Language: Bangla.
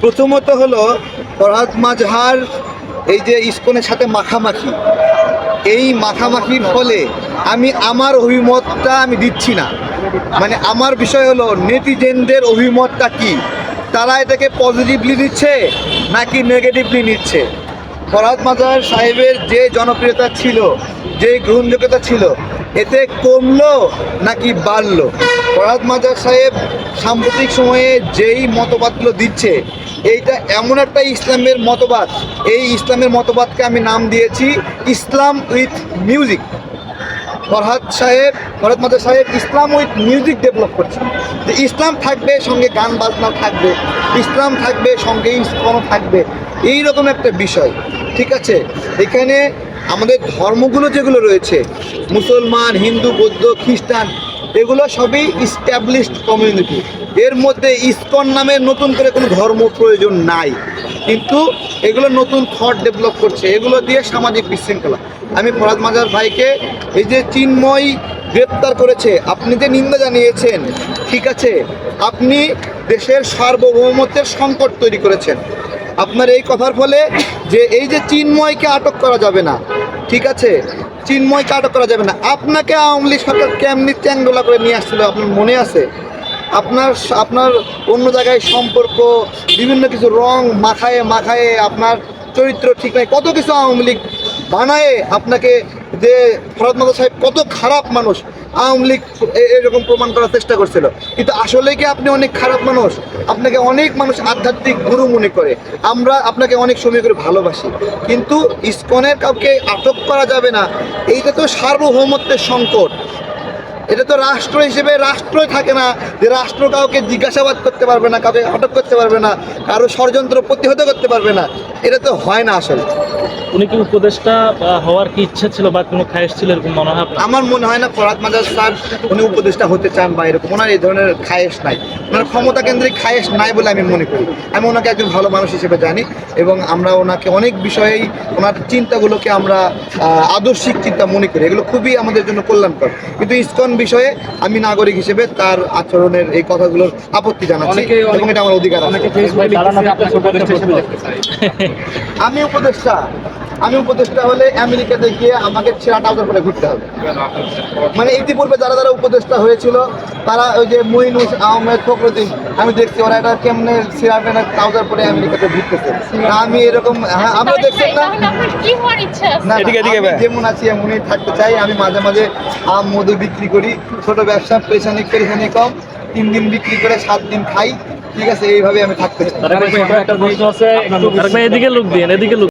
প্রথমত হলো ফরহাদ মাজহার এই যে ইস্কনের সাথে মাখামাখি। এই মাখামাখির ফলে আমি আমার অভিমতটা আমি দিচ্ছি না। মানে আমার বিষয় হলো নেটিজেনদের অভিমতটা কি? তারা এটাকে পজিটিভলি নিচ্ছে নাকি নেগেটিভলি নিচ্ছে? ফরহাদ মাজার সাহেবের যে জনপ্রিয়তা ছিল, যে গ্রহণযোগ্যতা ছিল এতে কমলো নাকি বাড়লো? ফরহাদ মাজার সাহেব সাম্প্রতিক সময়ে যেই মতবাদগুলো দিচ্ছে, এইটা এমন একটা ইসলামের মতবাদ। এই ইসলামের মতবাদকে আমি নাম দিয়েছি ইসলাম উইথ মিউজিক। ফরহাদ সাহেব ফরহাদ মাজার সাহেব ইসলাম উইথ মিউজিক ডেভেলপ করছে। যে ইসলাম থাকবে, সঙ্গে গান বাজনাও থাকবে, ইসলাম থাকবে, সঙ্গে ইসকনও থাকবে এই রকম একটা বিষয়। ঠিক আছে? এখানে আমাদের ধর্মগুলো যেগুলো রয়েছে, মুসলমান, হিন্দু, বৌদ্ধ, খ্রিস্টান, এগুলো সবই ইস্টাবলিশড কমিউনিটি এর মধ্যে ইসকন নামে নতুন করে কোনো ধর্ম প্রয়োজন নাই। কিন্তু এগুলো নতুন থট ডেভেলপ করছে। এগুলো দিয়ে সামাজিক বিশৃঙ্খলা। আমি ফরাদ মাজার ভাইকে এই যে চিন্ময় গ্রেপ্তার করেছে, আপনি যে নিন্দা জানিয়েছেন, ঠিক আছে, আপনি দেশের সার্বভৌমত্বের সংকট তৈরি করেছেন। আপনার এই কথার ফলে যে এই যে চিন্ময়কে আটক করা যাবে না, ঠিক আছে? চিন্ময়কে আটক করা যাবে না। আপনাকে আওয়ামী লীগ সরকার কেমনি চ্যাংডোলা করে নিয়ে আসছিল আপনার মনে আছে? আপনার আপনার অন্য জায়গায় সম্পর্ক, বিভিন্ন কিছু রং মাখায়ে মাখায়ে আপনার চরিত্র ঠিক নাই। কত কিছু আওয়ামী লীগ বানায়ে আপনাকে যে ভারত মাদা সাহেব কত খারাপ মানুষ, আওয়ামী লীগ এরকম প্রমাণ করার চেষ্টা করছিল। কিন্তু আসলে কি আপনি অনেক খারাপ মানুষ? আপনাকে অনেক মানুষ আধ্যাত্মিক গুরু মনে করে। আমরা আপনাকে অনেক সময় করে ভালোবাসি। কিন্তু ইস্কনের কাউকে আটক করা যাবে না। এইটা তো সার্বভৌমত্বের সংকট। এটা তো রাষ্ট্র হিসেবে রাষ্ট্রই থাকে না। যে রাষ্ট্র কাউকে জিজ্ঞাসাবাদ করতে পারবে না কাউকে আটক করতে পারবে না কারও ষড়যন্ত্র প্রতিহত করতে পারবে না এটা তো হয় না আসলে। উনি কি উপদেষ্টা হওয়ার কি ইচ্ছা ছিল বা কোনো খায়েশ ছিল এরকম মনে হয় আমার মনে হয় না ফরাদ মাজার স্যার উনি উপদেষ্টা হতে চান বা এরকম। ওনার এই ধরনের খায়েশ নাই। ওনার ক্ষমতা কেন্দ্রিক খায়েশ নাই বলে আমি মনে করি। আমি ওনাকে একজন ভালো মানুষ হিসেবে জানি এবং আমরা ওনাকে অনেক বিষয়েই ওনার চিন্তাগুলোকে আমরা আদর্শিক চিন্তা মনে করি। এগুলো খুবই আমাদের জন্য কল্যাণকর। কিন্তু ইসকন বিষয়ে আমি নাগরিক হিসেবে তার আচরণের এই কথাগুলোর আপত্তি জানাচ্ছি এবং এটা আমার অধিকার আছে। আমি উপদেষ্টা। আমি উপদেষ্টা হলে আমেরিকাতে গিয়ে আমাকে ছেঁড়া ট্রাউজার পরে ঘুরতে হবে। মানে ইতিপূর্বে যারা যারা উপদেষ্টা হয়েছিল তারা ওই যে মইনুস আহমেদ ফখরুদ্দিন আমি দেখছি ওরা এটা কেমনে ছেঁড়া পেনা ট্রাউজার পরে আমেরিকাতে ঘুরতেছে। আমি এরকম হ্যাঁ আমরা দেখছেন না। তাহলে আপনার কি হওয়ার আছে? না, না, এদিকে, এদিকে আমি ভাই। যেমন আছি এমনই থাকতে চাই। আমি মাঝে মাঝে আম মধু বিক্রি করি। ছোট ব্যবসা পেরেশানি পেরেশানি কম। তিন দিন বিক্রি করে সাত দিন খাই। ঠিক আছে এইভাবে আমি থাকতে চাই। এদিকে লোক দিন এদিকে লোক